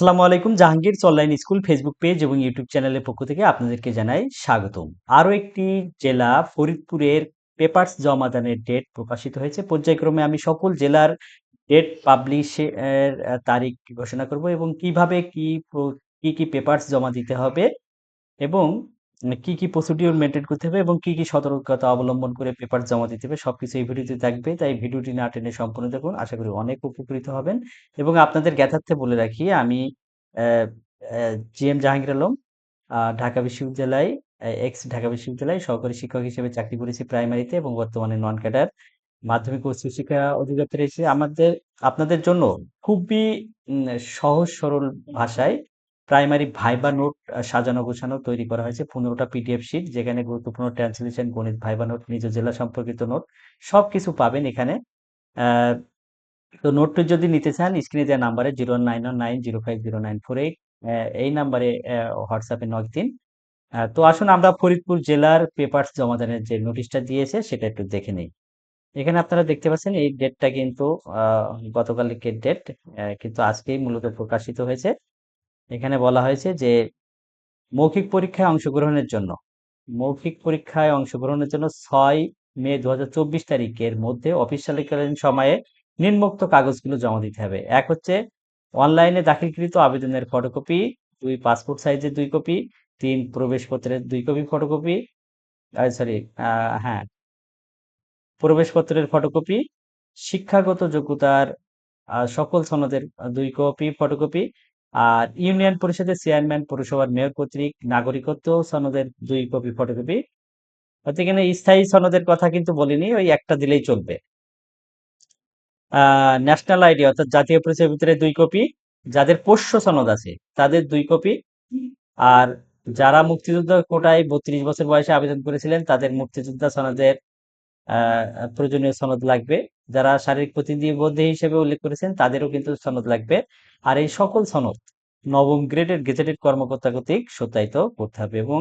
আসসালামু আলাইকুম, Jahangir online school Facebook page এবং ইউটিউব চ্যানেলের পক্ষ থেকে আপনাদেরকে জানাই স্বাগতম। আরও একটি জেলা, ফরিদপুরের পেপার্স জমাদানের ডেট প্রকাশিত হয়েছে। পর্যায়ক্রমে আমি সকল জেলার ডেট পাবলিশের তারিখ ঘোষণা করব এবং কীভাবে কি কি কি পেপারস জমা দিতে হবে এবং কি কি প্রসিডিউর মেনটেন করতে হবে এবং কি কি সতর্কতা অবলম্বন করে পেপার জমা দিতে হবে, সবকিছু এই ভিডিওতে থাকবে। তাই ভিডিওটি না টেনে সম্পূর্ণ দেখুন। আশা করি অনেক উপকৃত হবেন। এবং আপনাদের জ্ঞাতার্থে বলে রাখি, আমি জি এম জাহাঙ্গীর আলম ঢাকা বিশ্ববিদ্যালয় এক্স ঢাকা বিশ্ববিদ্যালয়, সহকারী শিক্ষক হিসেবে চাকরি করেছি প্রাইমারিতে এবং বর্তমানে নন ক্যাডার মাধ্যমিক ও উচ্চশিক্ষা অধিদপ্তরে এসে আমাদের, আপনাদের জন্য খুবই সহজ সরল ভাষায় প্রাইমারি ভাইবা নোট সাজানো গোছানো তৈরি করা হয়েছে। পনেরোটা পিডিএফ শিট যেখানে গুরুত্বপূর্ণ ট্রান্সলেশন গণিত ভাইবা নোট, নিজ জেলা সম্পর্কিত নোট, সবকিছু পাবেন এখানে। তো নোটটি যদি নিতে চান স্ক্রিনে দেওয়া নাম্বারে zero nine one nine zero five, zero nine four eight এই নাম্বারে হোয়াটসঅ্যাপে নক দিন। তো আসুন আমরা ফরিদপুর জেলার পেপারস জমাদানের যে নোটিশটা দিয়েছে, সেটা একটু দেখে নিই। এখানে আপনারা দেখতে পাচ্ছেন, এই ডেটটা কিন্তু গতকালকের ডেট কিন্তু আজকেই মূলত প্রকাশিত হয়েছে। এখানে বলা হয়েছে যে মৌখিক পরীক্ষায় অংশগ্রহণের জন্য, মৌখিক পরীক্ষায় অংশগ্রহণের জন্য ছয় মে দু হাজার চব্বিশ তারিখের মধ্যে অফিস অফিসিয়ালিকালীন সময়ে নিম্নোক্ত কাগজগুলো জমা দিতে হবে। এক হচ্ছে অনলাইনে দাখিলকৃত আবেদনের ফটোকপি, দুই পাসপোর্ট সাইজের দুই কপি, তিন প্রবেশপত্রের দুই কপি ফটোকপি সরি হ্যাঁ প্রবেশপত্রের ফটোকপি, শিক্ষাগত যোগ্যতার সকল সনদের দুই কপি ফটোকপি আর ইউনিয়ন পরিষদের চেয়ারম্যান, পৌরসভার মেয়র কর্তৃক নাগরিকত্ব সনদের দুই কপি ফটোকপি। অর্থাৎ এখানে স্থায়ী সনদের কথা কিন্তু বলিনি, ওই একটা দিলেই চলবে। ন্যাশনাল আইডি অর্থাৎ জাতীয় পরিচয়ের ভিতরে দুই কপি, যাদের পোষ্য সনদ আছে তাদের দুই কপি। আর যারা মুক্তিযোদ্ধা কোটায় বত্রিশ বছর বয়সে আবেদন করেছিলেন তাদের মুক্তিযোদ্ধা সনদের প্রয়োজনীয় সনদ লাগবে। যারা শারীরিক প্রতিনিধি হিসেবে উল্লেখ করেছেন, তাদেরও কিন্তু সনদ লাগবে। আর এই সকল সনদ নবম গ্রেডের গেজেটেড কর্মকর্তা কর্তৃক সত্যায়িত করতে হবে এবং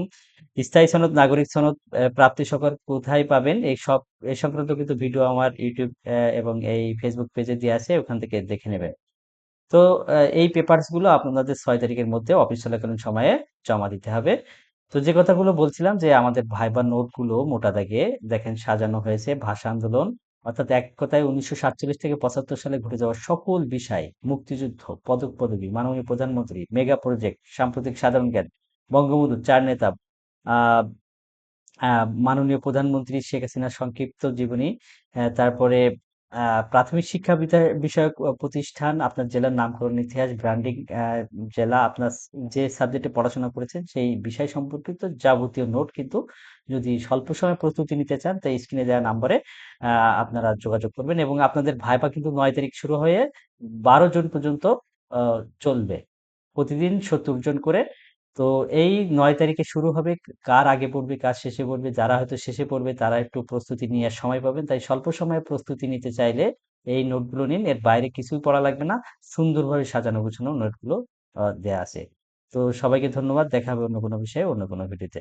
স্থায়ী সনদ, নাগরিক সনদ প্রাপ্তি সকল কোথায় পাবেন? এই সব এই সংক্রান্ত কিন্তু ভিডিও আমার ইউটিউব এবং এই ফেসবুক পেজে দিয়ে আছে, ওখান থেকে দেখে নেবেন। তো এই পেপারসগুলো আপনাদের ছয় তারিখের মধ্যে অফিস চলাকালীন সময়ে জমা দিতে হবে। তো যে কথাগুলো বলছিলাম যে আমাদের ভাইবার নোটগুলো মোটা দাগে দেখেন সাজানো হয়েছে, ভাষা আন্দোলন, অর্থাৎ এক কথায় উনিশশো সাতচল্লিশ থেকে পঁচাত্তর সালে ঘটে যাওয়া সকল বিষয়, মুক্তিযুদ্ধ, পদক পদবী, মাননীয় প্রধানমন্ত্রী, মেগা প্রজেক্ট, সাম্প্রতিক সাধারণ জ্ঞান, বঙ্গবন্ধু চার নেতা মাননীয় প্রধানমন্ত্রী শেখ হাসিনার সংক্ষিপ্ত জীবনী তারপরে প্রাথমিক শিক্ষা বিষয়ক প্রতিষ্ঠান আপনার জেলার নামকরণ, ইতিহাস, ব্র্যান্ডিং জেলা আপনার যে সাবজেক্টে পড়াশোনা করেছেন সেই বিষয় সম্পর্কিত যাবতীয় নোট কিন্তু যদি স্বল্প সময় প্রস্তুতি নিতে চান, তাই স্ক্রিনে দেওয়া নাম্বারে আপনারা যোগাযোগ করবেন এবং আপনাদের ভাইবা কিন্তু নয় তারিখ শুরু হয়ে বারো জন পর্যন্ত চলবে। প্রতিদিন সত্তর জন করে তো এই নয় তারিখে শুরু হবে। কার আগে পড়বে, কার শেষে পড়বে, যারা হয়তো শেষে পড়বে তারা একটু প্রস্তুতি নেওয়ার সময় পাবেন। তাই স্বল্প সময়ে প্রস্তুতি নিতে চাইলে এই নোটগুলো নিন। এর বাইরে কিছুই পড়া লাগবে না। সুন্দরভাবে সাজানো, গোছানো নোটগুলো দেয়া আছে। তো সবাইকে ধন্যবাদ। দেখা হবে অন্য কোনো বিষয়ে, অন্য কোনো ভিডিওতে।